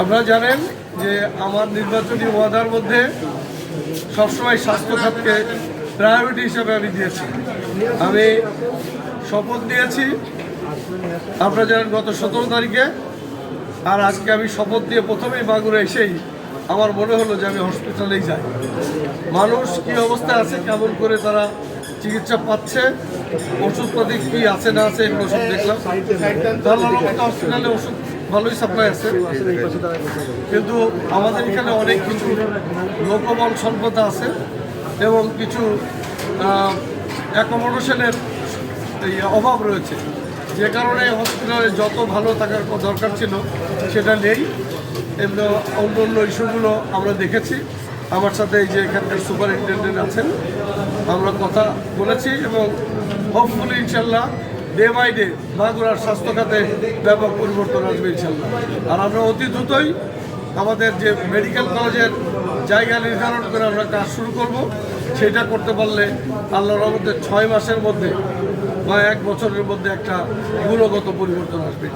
আপনারা জানেন যে আমার নির্বাচনী ওয়াদার মধ্যে সবসময় স্বাস্থ্য খাতকে প্রায়োরিটি হিসেবে আমি দিয়েছি। আমি শপথ দিয়েছি আপনারা জানেন গত সতেরো তারিখে, আর আজকে আমি শপথ দিয়ে প্রথমেই বাগুড়া এসেই আমার মনে হলো যে আমি হসপিটালেই যাই। মানুষ কী অবস্থায় আছে, কেমন করে তারা চিকিৎসা পাচ্ছে, ওষুধপাতি কি আছে না আছে এগুলো সব দেখলাম। হসপিটালে ওষুধ ভালোই সাপ্লাই আছে। কিন্তু আমাদের এখানে অনেক কিছু লোকবল স্বল্পতা আছে এবং কিছু অ্যাকোমোডেশনের অভাব রয়েছে। যে কারণে হসপিটালে যত ভালো থাকার দরকার ছিল, সেটা নেই। এমনি অন্য অন্য ইস্যুগুলো আমরা দেখেছি। আমার সাথে এই যে এখানকার সুপারিনটেন্ডেন্ট আছেন, আমরা কথা বলেছি এবং হোপফুলি ইনশাল্লাহ ডে বাই ডে মাগুরার স্বাস্থ্য খাতে ব্যাপক পরিবর্তন আসবে ইনশাল্লাহ। আর আমরা অতি দ্রুতই আমাদের যে মেডিকেল কলেজের জায়গা নির্ধারণ করে আমরা কাজ শুরু করব, সেটা করতে পারলে আল্লাহর মধ্যে ছয় মাসের মধ্যে বা এক বছরের মধ্যে একটা গুণগত পরিবর্তন আসবে